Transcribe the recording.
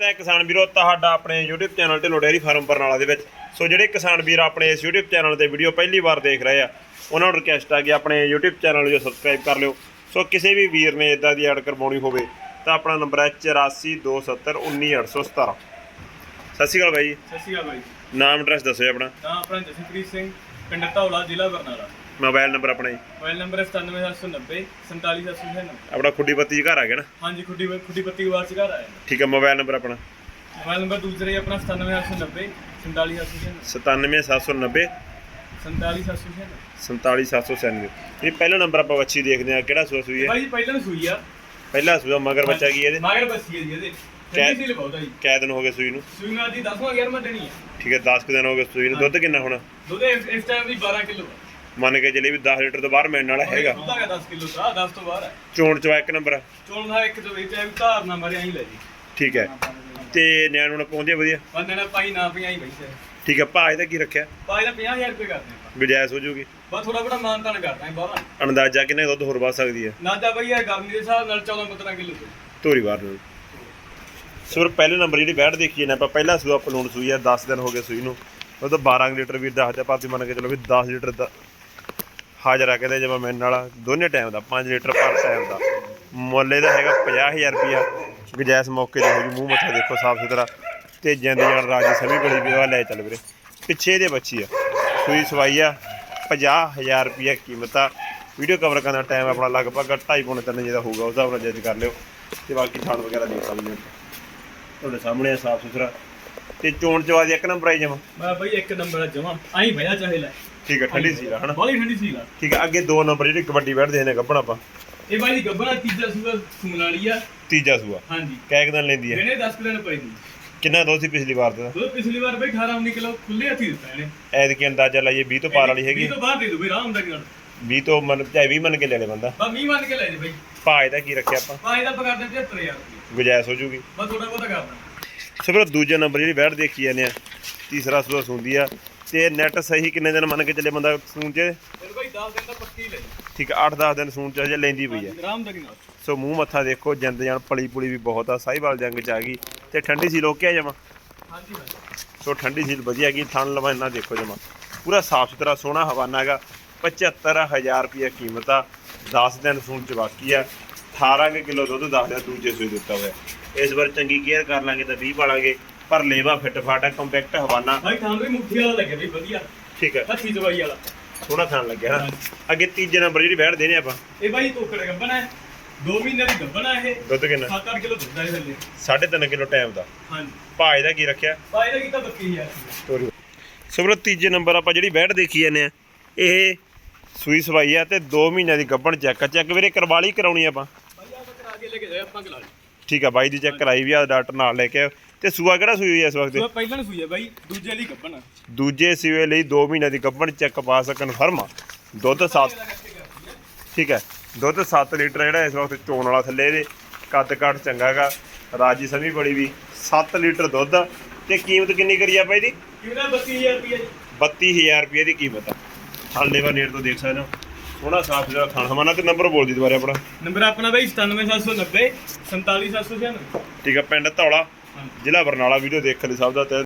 ਤੇ ਕਿਸਾਨ ਵੀਰੋ ਤੁਹਾਡਾ ਆਪਣੇ YouTube channel Dhillon dairy farm Barnala ਦੇ ਵਿੱਚ। ਸੋ ਜਿਹੜੇ ਕਿਸਾਨ ਵੀਰ ਆਪਣੇ ਇਸ YouTube ਚੈਨਲ ਤੇ ਵੀਡੀਓ ਪਹਿਲੀ ਵਾਰ ਦੇਖ ਰਹੇ ਆ ਉਹਨਾਂ ਨੂੰ ਰਿਕਵੈਸਟ ਆ ਕਿ ਆਪਣੇ YouTube ਚੈਨਲ ਨੂੰ ਸਬਸਕ੍ਰਾਈਬ ਕਰ ਲਿਓ। ਸੋ ਕਿਸੇ ਵੀ ਵੀਰ ਨੇ ਇਦਾਂ ਦੀ ਐਡ ਕਰਵਾਉਣੀ ਹੋਵੇ ਤਾਂ ਆਪਣਾ ਨੰਬਰ ਹੈ 8427191817 ਸਤਿ ਸ਼੍ਰੀ ਅਕਾਲ ਬਾਈ ਜੀ। ਸਤਿ ਸ਼੍ਰੀ ਅਕਾਲ ਬਾਈ ਨਾਮ ਐਡਰੈਸ ਦੱਸੋ ਜੀ ਆਪਣਾ। ਨਾਮ ਆਪਣਾ ਜਸਪ੍ਰੀਤ ਸਿੰਘ ਪਿੰਡ ਧੌਲਾ ਜ਼ਿਲ੍ਹਾ ਬਰਨਾਲਾ। ਮੋਬਾਈਲ ਨੰਬਰ ਆਪਣਾ ਜੀ। ਮੋਬਾਈਲ ਨੰਬਰ ਹੈ 97790 47799 ਆਪਣਾ ਖੁੱਡੀ ਬੱਤੀ ਘਰ ਆ ਗਿਆ ਨਾ? ਹਾਂਜੀ ਖੁੱਡੀ ਖੁੱਡੀ ਪੱਤੀ ਵਾਰ ਚ ਘਰ ਆਇਆ ਠੀਕ ਹੈ ਮੋਬਾਈਲ ਨੰਬਰ ਆਪਣਾ। ਮੋਬਾਈਲ ਨੰਬਰ ਦੂਸਰਾ ਹੀ ਆਪਣਾ 97890 47799 97790 47799 47796 ਇਹ ਪਹਿਲਾ ਨੰਬਰ ਆਪਾਂ ਬੱਚੀ ਦੇਖਦੇ ਆ ਕਿਹੜਾ ਸੂਆ ਸੂਈ ਹੈ? ਬਾਈ ਪਹਿਲਾਂ ਨੂੰ ਸੂਈ ਆ। ਪਹਿਲਾ ਸੂਆ ਮਗਰ ਬੱਚਾ ਕੀ ਹੈ ਇਹਦੇ? ਮਾਗਰ ਬੱਸੀ ਹੈ ਜੀ ਇਹਦੇ। ਕੈ ਦਿਨ ਹੋ ਗਏ ਸੂਈ ਨੂੰ। ਸੂਈ ਨਾਲ ਦੀ 10ਵਾਂ 11ਵਾਂ ਦੇਣੀ ਹੈ ਠੀਕ ਹੈ 10 ਕੁ ਦਿਨ ਹੋ ਗਏ ਸੂਈ ਨੂੰ। ਦੁੱਧ ਕਿੰਨਾ ਹੋਣਾ? ਦੁੱਧ ਇਸ ਟਾਈਮ ਵੀ 12 ਕਿਲੋ ਮੰਨ ਕੇ ਚੱਲੇ ਵੀ 10 ਲੀਟਰ ਤੋਂ ਬਾਹਰ ਮਿਲਣ ਵਾਲਾ ਹੈਗਾ। ਦੁੱਧ ਹੈਗਾ 10 ਕਿਲੋ ਦਾ 10 ਤੋਂ ਬਾਹਰ ਹੈ। ਚੋਣ ਚਵਾ ਇੱਕ ਨੰਬਰ ਆ। ਚੋਣ ਦਾ ਇੱਕ ਤੋਂ ਵਿੱਚ ਐਵੇਂ ਧਾਰ ਨਾ ਮਰਿਆ ਹੀ ਲੈ ਜੀ। ਠੀਕ ਹੈ। ਤੇ ਨਿਆਣ ਨੂੰ ਆ ਵਧੀਆ? ਬੰਦੇ ਨੇ ਪਾਈ ਨਾ ਪਈ ਆਈ ਬਈ ਸੇ ਠੀਕ ਹੈ ਭਾਅ ਇਹਦਾ ਕੀ ਰੱਖਿਆ? ਪਾਈ ਦਾ 50000 ਰੁਪਏ ਕਰਦੇ ਆਪਾਂ। ਗੁਜਾਇਸ਼ ਹੋ ਜੂਗੀ? ਬਸ ਥੋੜਾ ਬੜਾ ਮਾਨ ਤਾਨ ਕਰਦਾ ਹਾਂ ਬਾਹਰ। ਅੰਦਾਜ਼ਾ ਕਿੰਨੇ ਦੁੱਧ ਹੋਰ ਵੱਧ ਸਕਦੀ ਹੈ? ਨਾ ਜਾ ਬਈ ਇਹ ਗਰਮੀ ਦੇ ਹਿਸਾਬ ਨਾਲ 14 15 ਕਿਲੋ ਧੋਰੀ ਨੂੰ ਪਹਿਲੇ ਨੰਬਰ ਜਿਹੜੀ ਬੈਠ ਦੇਖੀਏ ਨਾ ਆਪਾਂ ਪਹਿਲਾ ਸੂਆ ਪਲੂਣ ਸੂਈ ਆ 10 ਦਿਨ ਹੋ ਗਏ ਸੂਈ ਨੂੰ। ਉਹ ਤਾਂ 12 ਲੀਟਰ ਵੀ ਦੱਸਦੇ ਆਪਾਂ ਤੁਸੀਂ ਮੰਨ ਕੇ ਚਲੋ ਵੀ 10 ਲੀਟਰ ਦਾ ਹਾਜ਼ਰਾ ਕਹਿੰਦੇ ਜਮਾ ਮੈਨ ਨਾਲ ਦੋਨੇ ਟਾਈਮ ਦਾ 5 ਲੀਟਰ ਪਰ ਟਾਈਮ ਦਾ। ਮੁੱਲ ਇਹਦਾ ਹੈਗਾ 50000 ਰੁਪਿਆ ਗੁਜਾਇਸ਼ ਮੌਕੇ ਤੇ ਹੋ ਜੀ, ਮੂੰਹ ਮੱਥਾ ਦੇਖੋ ਸਾਫ਼ ਸੁਥਰਾ। ਤੇ ਜਿੰਦ ਜਾਨ ਰਾਜੀ ਸਮੀ ਬੜੀ ਵੀ ਲੈ ਚੱਲ ਵੀਰੇ। ਪਿੱਛੇ ਇਹਦੇ ਬੱਚੀ ਆ। ਸੂਈ ਸਵਾਈ ਆ 50000 ਰੁਪਿਆ ਕੀਮਤ ਆ। ਵੀਡੀਓ ਕਵਰ ਕਰਨ ਦਾ ਟਾਈਮ ਆਪਣਾ ਲਗਭਗ 2.5 ਪੌਣੇ 3 ਦਾ ਹੋਊਗਾ ਉਸ ਹਿਸਾਬ ਨਾਲ ਜੱਜ ਕਰ ਲਿਓ। ਤੇ ਬਾਕੀ ਥਾਣ ਵਗੈਰਾ ਦੇਖ ਸਕਦੇ ਹੋ। ਤੁਹਾਡੇ ਸਾਹਮਣੇ ਆ, ਸਾਫ਼ ਸੁਥਰਾ। ਤੇ ਚੋਣ ਚਵਾ ਦੀ ਇੱਕ ਨੰਬਰ ਆਈ ਜਮਾ। ਮੈਂ ਬਈ ਇੱਕ ਨੰਬਰ ਜਮਾ। ਆਈ ਭਇਆ ਚਾਹੇ ਲੈ। ਠੀਕ ਹੈ ਠੰਡੀ ਸੀ ਹਨਾ? ਬਾਲੀ ਠੰਡੀ ਸੀ ਲਾ ਠੀਕ ਹੈ ਅੱਗੇ ਦੋ ਨੰਬਰ ਜਿਹੜੀ ਕਬੱਡੀ ਬੈਠਦੇ ਨੇ ਗੱਭਣ ਆਪਾਂ। ਇਹ ਬਾਈ ਦੀ ਗੱਬਣਾ ਤੀਜਾ ਸੂਆ ਸੂਣ ਵਾਲੀ ਆ। ਤੀਜਾ ਸੂਆ। ਹਾਂਜੀ। ਕੈਕ ਦਿਨ ਲੈਂਦੀ ਹੈ ਇਹਨੇ 10 ਕਿਲੋ ਨੂੰ ਪੈਂਦੀ ਕਿੰਨਾ ਦੁੱਧ ਸੀ ਪਿਛਲੀ ਵਾਰ ਦਾ? ਉਹ ਪਿਛਲੀ ਵਾਰ ਬਈ 18 19 ਕਿਲੋ ਖੁੱਲੇ ਹੱਥੀ ਦਿੱਤਾ ਇਹਨੇ। ਐਤਕੀ ਅੰਦਾਜ਼ਾ ਲਾਈਏ 20 ਤੋਂ ਪਾਰ ਵਾਲੀ ਹੈਗੀ। ਵੀਹ ਤੋਂ ਬਾਹਰ ਦੇ ਦੋ ਬਈ ਆਰਾਮ ਦਾ ਨਾਲ। 20 ਤੋਂ ਮਨ ਚਾਹੇ 20 ਮੰਨ ਕੇ ਲੈ ਲੈ ਬੰਦਾ। ਬਾ ਮੀਂਹ ਮੰਨ ਕੇ ਲੈ ਜੇ ਬਈ। ਇਹਦਾ ਕੀ ਰੱਖਿਆ ਆਪਾਂ? ਪਾ ਇਹਦਾ ਪਕੜ ਦੇ 75000 ਰੁਪਏ। ਗੁਜਾਇਸ਼ ਹੋ ਜੂਗੀ। ਬਸ ਥੋੜਾ ਬਹੁਤਾ ਕਰਦਾ ਸੋ ਫਿਰ ਦੂਜਾ ਨੰਬਰ ਜਿਹੜੀ ਬੈਠ ਦੇਖੀ ਜਾਂਦੇ ਆ ਤੀਸਰਾ ਸੂਆ ਸੁੰਦੀ ਆ। ਤੇ ਨੈਟ ਸਹੀ ਕਿੰਨੇ ਦਿਨ ਮੰਨ ਕੇ ਚੱਲੇ ਬੰਦਾ ਸੂਣ ਚ? ਫਿਰ ਬਈ 10 ਦਿਨ ਤਾਂ ਪੱਕੀ ਲੈ ਠੀਕ ਆ 8-10 ਦਿਨ ਸੂਣ ਚ ਹਜੇ ਲੈਂਦੀ ਪਈ ਦਾ ਨਾਲ। ਸੋ ਮੂੰਹ ਮੱਥਾ ਦੇਖੋ ਜਿੰਦ ਜਾਨ ਪਲੀ ਪੁਲੀ ਵੀ ਬਹੁਤ ਆ ਸਾਈਵਾਲ ਜੰਗ ਚ ਆ ਗਈ। ਤੇ ਠੰਡੀ ਸੀ ਲੋਕਿਆ ਜਮਾ? ਹਾਂਜੀ ਭਾਈ ਸੋ ਠੰਡੀ ਸੀਲ ਵਧੀਆ ਗਈ ਥਣ ਲਵਾਨਾ ਦੇਖੋ ਜਮਾ। ਪੂਰਾ ਸਾਫ਼ ਸੁਥਰਾ ਸੋਹਣਾ ਹਵਾਨਾ ਹੈਗਾ 75000 ਰੁਪਏ ਕੀਮਤ ਆ 10 ਦਿਨ ਸੂਣ ਚ ਬਾਕੀ ਆ। 18 ਕੁ ਕਿਲੋ ਦੁੱਧ ਦੱਸਦਾ ਦੂਜੇ ਸੂਈ ਦਿੱਤਾ ਹੋਇਆ। ਇਸ ਵਾਰ ਚੰਗੀ ਕੇਅਰ ਕਰ ਲਾਂਗੇ ਤਾਂ 20 ਪਾਲਾਂਗੇ। ਪਰ ਲੇਵਾ ਫਿੱਟ ਫਾਟ ਆ ਕੰਪੈਕਟ ਹਵਾਨਾ। ਭਾਈ ਥਾਂ ਵੀ ਮੁੱਠੀ ਵਾਲਾ ਲੱਗਿਆ ਬਈ ਵਧੀਆ। ਠੀਕ ਹੈ। ਹੱਥੀ ਦਵਾਈ ਵਾਲਾ। ਸੋਹਣਾ ਥਣ ਲੱਗਿਆ ਨਾ। ਅੱਗੇ ਤੀਜੇ ਨੰਬਰ ਜਿਹੜੀ ਬੈਠ ਦੇਨੇ ਆਪਾਂ। ਇਹ ਬਾਈ ਤੋਕੜ ਗੱਬਣਾ ਹੈ? 2 ਮਹੀਨੇ ਦੀ ਗੱਬਣਾ ਇਹ। ਦੁੱਧ ਕਿੰਨਾ? 7-8 ਕਿਲੋ ਦੁੱਧ ਇਹ ਥੱਲੇ। 3.5 ਕਿਲੋ ਟਾਈਮ ਦਾ। ਹਾਂਜੀ। ਭਾਅ ਇਹਦਾ ਕੀ ਰੱਖਿਆ? ਬਾਈ ਦਾ ਕੀਤਾ 32000 ਤੋਰੀ। ਸਬਰੋ ਤੀਜੇ ਨੰਬਰ ਆਪਾਂ ਜਿਹੜੀ ਬੈਠ ਦੇਖੀ ਜਾਂਦੇ ਆ ਇਹ ਸੂਈ ਸਵਾਈ ਆ ਤੇ 2 ਮਹੀਨਿਆਂ ਦੀ ਗੱਭਣ ਚੈੱਕ ਚੈੱਕ ਵੀਰੇ ਕਰਵਾਲੀ ਕਰਾਉਣੀ ਆਪਾਂ। ਬਾਈ ਆ ਕਰਾ ਕੇ ਲੈ ਕੇ ਜਾਏ ਆਪਾਂ ਗਲਾ ਠੀਕ ਆ ਬਾਈ ਦੀ ਚੈੱਕ ਕਰਾਈ ਵੀ ਆ ਡਾਕਟਰ ਨਾਲ ਲੈ ਕੇ। ਤੇ ਸੂਆ ਕਿਹੜਾ ਸੂਈ ਹੋਈ ਆ ਇਸ ਵਕਤ? ਸੋ ਪਹਿਲਾਂ ਨੂੰ ਸੂਈ ਹੈ ਬਾਈ ਦੂਜੇ ਲਈ ਗੱਬਣਾ ਦੂਜੇ ਸੂਏ ਲਈ 2 ਮਹੀਨਿਆਂ ਦੀ ਗੱਭਣ ਚੈੱਕ ਪਾਸ ਕਨਫਰਮ ਆ। ਦੁੱਧ 7 ਠੀਕ ਹੈ। ਦੁੱਧ 7 ਲੀਟਰ ਜਿਹੜਾ ਇਸ ਵਕਤ ਚੋਣ ਵਾਲਾ ਥੱਲੇ ਇਹਦੇ ਕੱਦ ਕਾਠ ਚੰਗਾਗਾ ਰਾਜੀ ਸਮੀ ਬੜੀ ਵੀ। 7 ਲੀਟਰ ਦੁੱਧ। ਆ ਤੇ ਕੀਮਤ ਕਿੰਨੀ ਕਰੀ ਆ ਬਾਈ ਦੀ? ਕਿਹੜਾ 32000 ਰੁਪਏ ਜੀ? 32000 ਰੁਪਏ ਦੀ ਕੀਮਤ ਆ। ਥਣ ਲੇਵਾ ਨੇੜ ਤੋਂ ਦੇਖ ਸਕਦੇ ਹੋ। ਸੋਹਣਾ ਸਾਫ਼ ਜਿਹੜਾ ਥਣ ਹਮਾਨਾ ਤੇ ਨੰਬਰ ਬੋਲ ਦੀ ਦੁਬਾਰੇ ਆਪਣਾ? ਨੰਬਰ ਆਪਣਾ ਬਾਈ 97790 47796 ਠੀਕ ਆ ਪਿੰਡ ਧੌਲਾ। ਜ਼ਿਲ੍ਹਾ ਬਰਨਾਲਾ ਵੀਡੀਓ ਦੇਖਣ ਲਈ ਸਭ ਦਾ ਤਹਿ